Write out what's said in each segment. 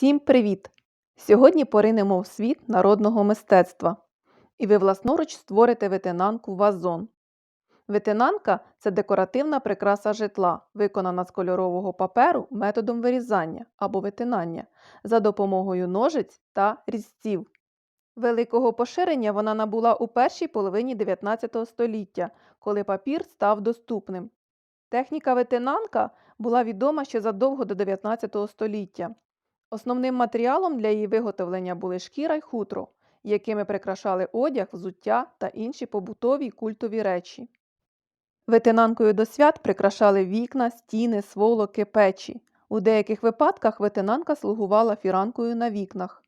Всім привіт! Сьогодні поринемо в світ народного мистецтва. І ви власноруч створите ветенанку вазон. Ветенанка це декоративна прикраса житла, виконана з кольорового паперу методом вирізання або витинання за допомогою ножиць та різців. Великого поширення вона набула у першій половині 19 століття, коли папір став доступним. Техніка ветенанка була відома ще задовго до 19 століття. Основним матеріалом для її виготовлення були шкіра й хутро, якими прикрашали одяг, взуття та інші побутові й культові речі. Ветенанкою до свят прикрашали вікна, стіни, сволоки, печі. У деяких випадках ветенанка слугувала фіранкою на вікнах.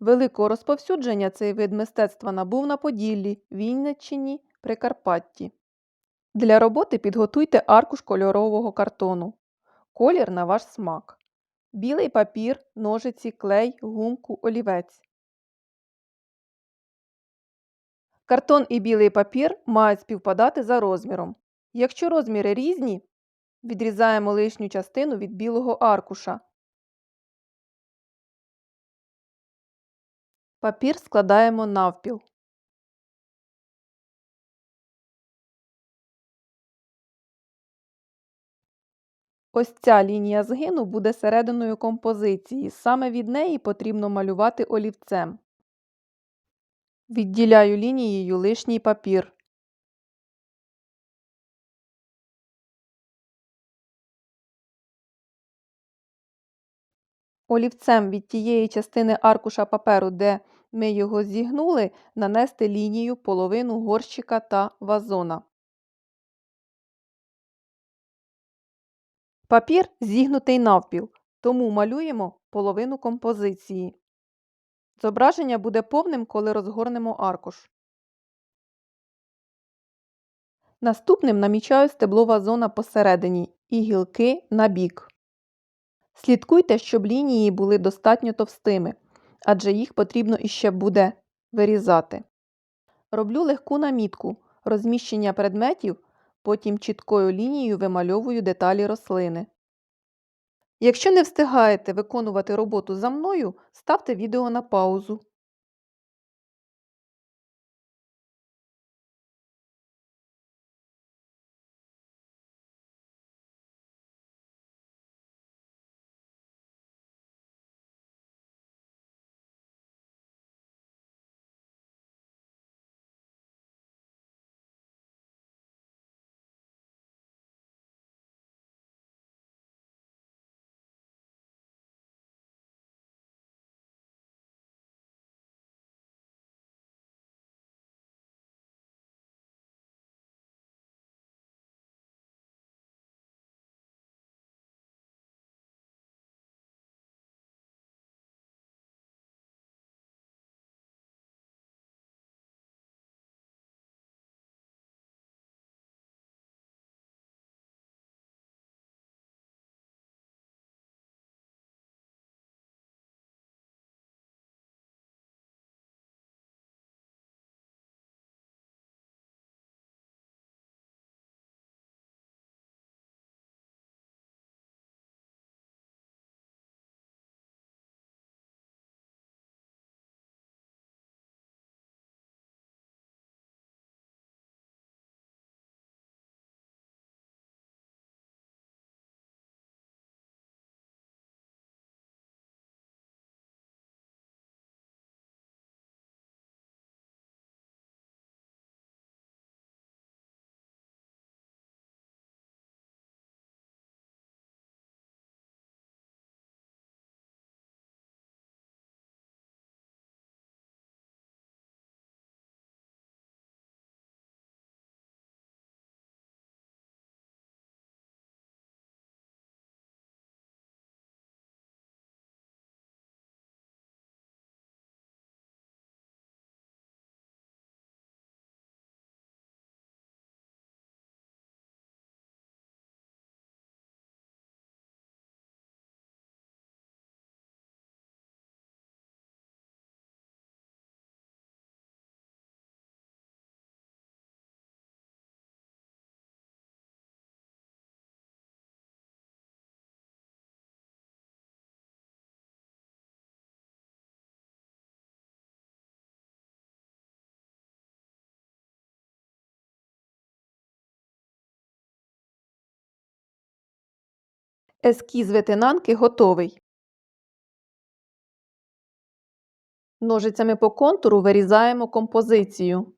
Великого розповсюдження цей вид мистецтва набув на Поділлі, Вінниччині, Прикарпатті. Для роботи підготуйте аркуш кольорового картону. Колір на ваш смак. Білий папір, ножиці, клей, гумку, олівець. Картон і білий папір мають співпадати за розміром. Якщо розміри різні, відрізаємо лишню частину від білого аркуша. Папір складаємо навпіл. Ось ця лінія згину буде серединою композиції. Саме від неї потрібно малювати олівцем. Відділяю лінією лишній папір. Олівцем від тієї частини аркуша паперу, де ми його зігнули, нанести лінію половину горщика та вазона. Папір зігнутий навпіл, тому малюємо половину композиції. Зображення буде повним, коли розгорнемо аркуш. Наступним намічаю стеблова зона посередині і гілки на бік. Слідкуйте, щоб лінії були достатньо товстими, адже їх потрібно іще буде вирізати. Роблю легку намітку розміщення предметів, потім чіткою лінією вимальовую деталі рослини. Якщо не встигаєте виконувати роботу за мною, ставте відео на паузу. Ескіз ветенанки готовий. Ножицями по контуру вирізаємо композицію.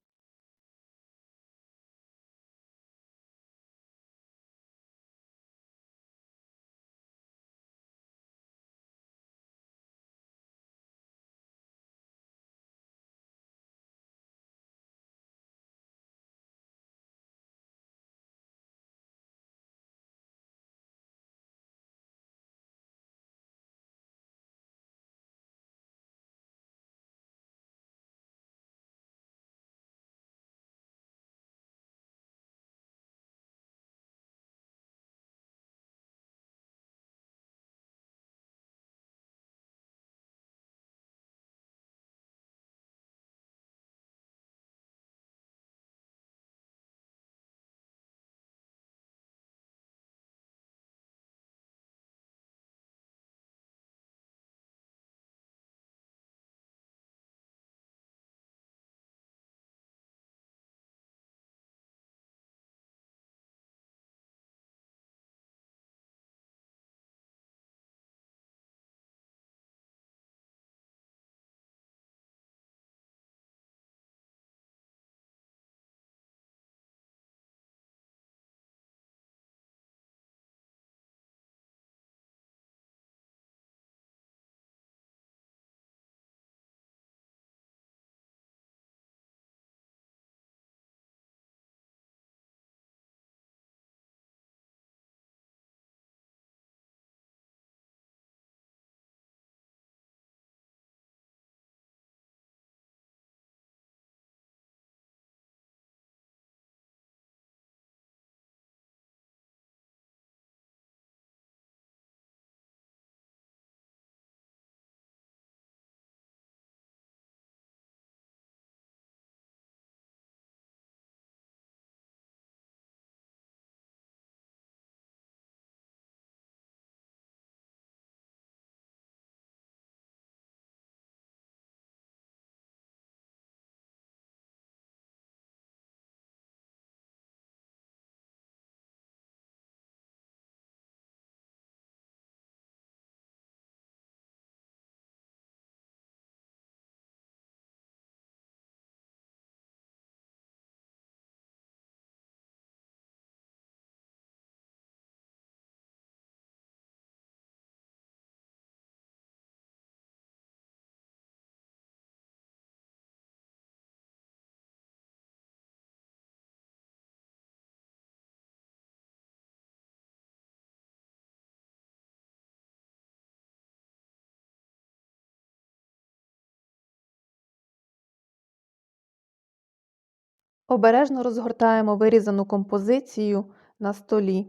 Обережно розгортаємо вирізану композицію на столі.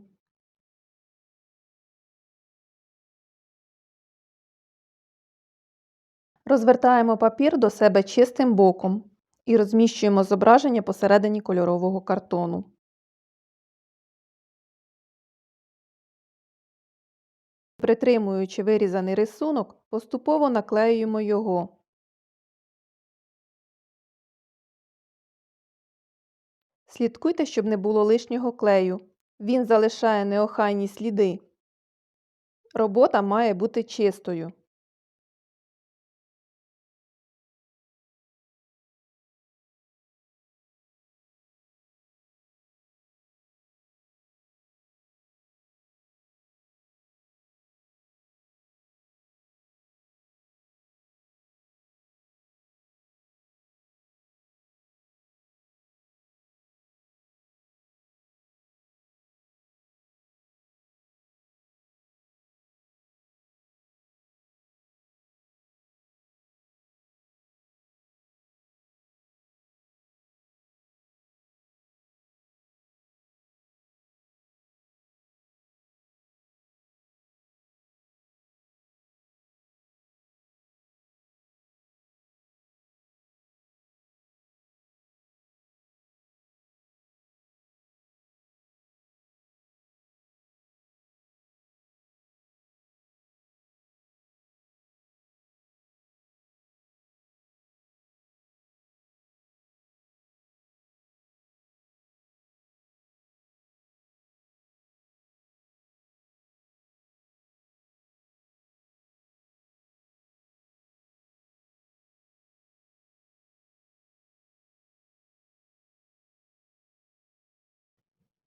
Розвертаємо папір до себе чистим боком і розміщуємо зображення посередині кольорового картону. Притримуючи вирізаний рисунок, поступово наклеюємо його. Слідкуйте, щоб не було лишнього клею. Він залишає неохайні сліди. Робота має бути чистою.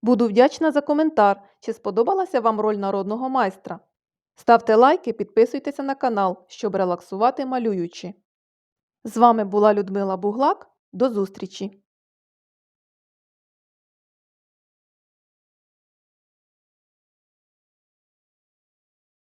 Буду вдячна за коментар, чи сподобалася вам роль народного майстра. Ставте лайки, підписуйтеся на канал, щоб релаксувати малюючи. З вами була Людмила Буглак. До зустрічі!